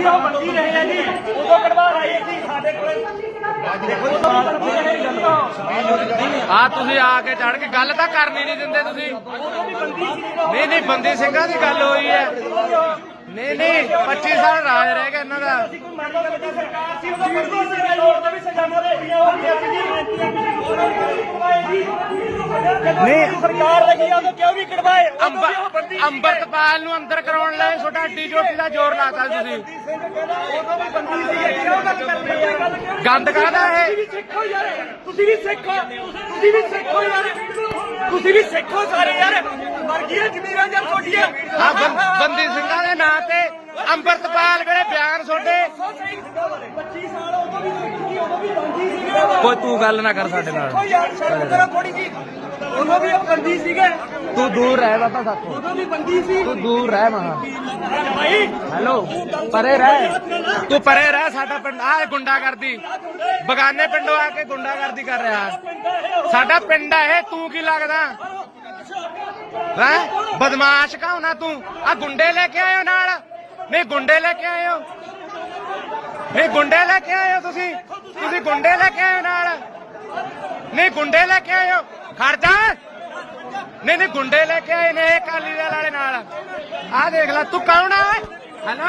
ਜੀ ਉਹ ਬੰਦੀ ਰਹੇ ਆ ਜੀ। ਉਦੋਂ ਕਢਵਾ ਆਏ ਸੀ ਸਾਡੇ ਕੋਲ। ਆ ਤੁਸੀਂ ਆ ਕੇ ਚੜ ਕੇ ਗੱਲ ਤਾਂ ਕਰਨੀ ਨਹੀਂ ਦਿੰਦੇ ਤੁਸੀਂ। ਨਹੀਂ ਨਹੀਂ ਬੰਦੀ ਸਿੰਘਾਂ ਦੀ ਗੱਲ ਹੋਈ ਹੈ। ਨਹੀਂ ਨਹੀਂ 25 ਸਾਲ ਰਾਜ ਰਹਿ ਗਿਆ ਇਹਨਾਂ ਦਾ। ਸਰਕਾਰ ਸੀ ਉਦੋਂ ਬੰਦੀ ਸੀ ਲੋੜ ਤੇ ਵੀ ਸਜ਼ਾਵਾਂ ਦੇ ਹੋਈਆਂ ਹੁੰਦੀਆਂ ਸੀ ਜੀ ਨਹੀਂ। ਸਰਕਾਰ ਲੱਗੀ ਕਿਉਂ ਕਢਵਾਏ? ਅੰਮ੍ਰਿਤਪਾਲ ਨੂੰ ਅੰਦਰ ਕਰਾਉਣ ਲਈ ਤੁਹਾਡਾ ਡੀ ਜੋਟੀ ਦਾ ਜ਼ੋਰ ਲਾਤਾ ਤੁਸੀਂ। ਗੰਦ ਕਾਹਦਾ ਤੁਸੀਂ ਇਹ ਵੀ ਸਿੱਖੋ ਯਾਰ। ਤੁਸੀਂ ਵੀ ਸਿੱਖੋ। ਤੁਸੀਂ ਵੀ ਸਿੱਖੋ ਯਾਰ। ਤੁਸੀਂ ਵੀ ਸਿੱਖੋ ਸਾਰੇ ਯਾਰ। ਵਰਗੀਆਂ ਜ਼ਮੀਰਾਂ ਜਾਂ ਤੁਹਾਡੀਆਂ। ਆ ਬੰਦੀ ਸਿੰਘਾਂ ਦੇ ਨਾਂ ਤੇ ਅੰਮ੍ਰਿਤਪਾਲ ਵੇਲੇ ਬਿਆਨ ਤੁਹਾਡੇ? 25 ਸਾਲ ਉਦੋਂ ਵੀ ਉਦੋਂ ਕੋਈ ਤੂੰ ਗੱਲ ਨਾ ਕਰ ਸਾਡੇ ਨਾਲ। ਦੇਖੋ ਯਾਰ ਸ਼ਰਮ ਕਰੋ ਥੋੜੀ ਜੀ। ਉਦੋਂ ਵੀ ਉਹ ਬੰਦੀ ਸੀਗੇ। ਤੂੰ ਦੂਰ ਰਹਿ ਬਾਬਾ ਸਾਥੋਂ। ਉਦੋਂ ਵੀ ਬੰਦੀ ਸੀ। ਤੂੰ ਦੂਰ ਰਹਿ ਮਹਾ। ਭਾਈ ਹੈਲੋ ਪਰੇ ਰਹਿ। ਤੂੰ ਪਰੇ ਰਹਿ ਸਾਡਾ ਪਿੰਡ। ਆ ਗੁੰਡਾਗਰਦੀ। ਬਗਾਨੇ ਪਿੰਡੋਂ ਆ ਕੇ ਗੁੰਡਾਗਰਦੀ ਕਰ ਰਿਹਾ। ਸਾਡਾ ਪਿੰਡ ਹੈ ਇਹ। ਤੂੰ ਕੀ ਲੱਗਦਾ? ਹੈ? ਬਦਮਾਸ਼ ਕਾਉਣਾ ਤੂੰ? ਆ ਗੁੰਡੇ ਲੈ ਕੇ ਆਇਓ ਨਾਲ। ਨਹੀਂ ਗੁੰਡੇ ਲੈ ਕੇ ਆਇਓ। ਨਹੀਂ ਗੁੰਡੇ ਲੈ ਕੇ ਆਇਓ ਤੁਸੀਂ। ਤੁਸੀਂ ਗੁੰਡੇ ਲੈ ਕੇ ਆਇਓ ਨਾਲ। ਨਹੀਂ, ਗੁੰਡੇ ਲੈ ਕੇ ਆਇਓ। ਖੜ ਜਾ। ਨਹੀਂ ਨਹੀਂ, ਗੁੰਡੇ ਲੈ ਕੇ ਆਏ ਨੇ, ਇਹ ਕਾਲੀ ਦਲ ਵਾਲੇ ਨਾਲ। ਆ ਦੇਖ ਲੈ, ਤੂੰ ਕੌਣ ਆ? ਹੈਲੋ?